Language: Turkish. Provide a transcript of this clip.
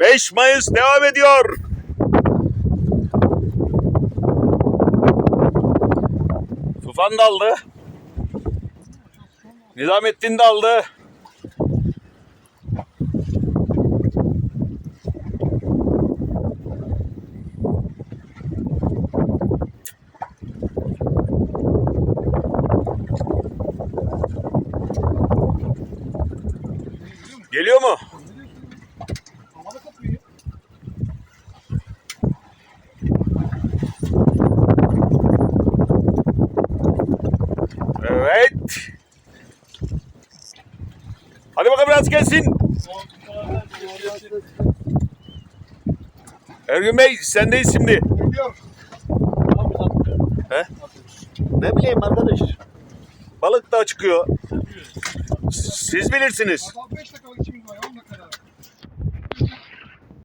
5 Mayıs devam ediyor. Tufan daldı. Nizamettin daldı. Geliyor mu? Evet. Hadi bakalım biraz gelsin. Ergün Bey sendeyiz şimdi. He? Ne bileyim arkadaş. Balık da çıkıyor. Siz bilirsiniz. Adam 5 dakika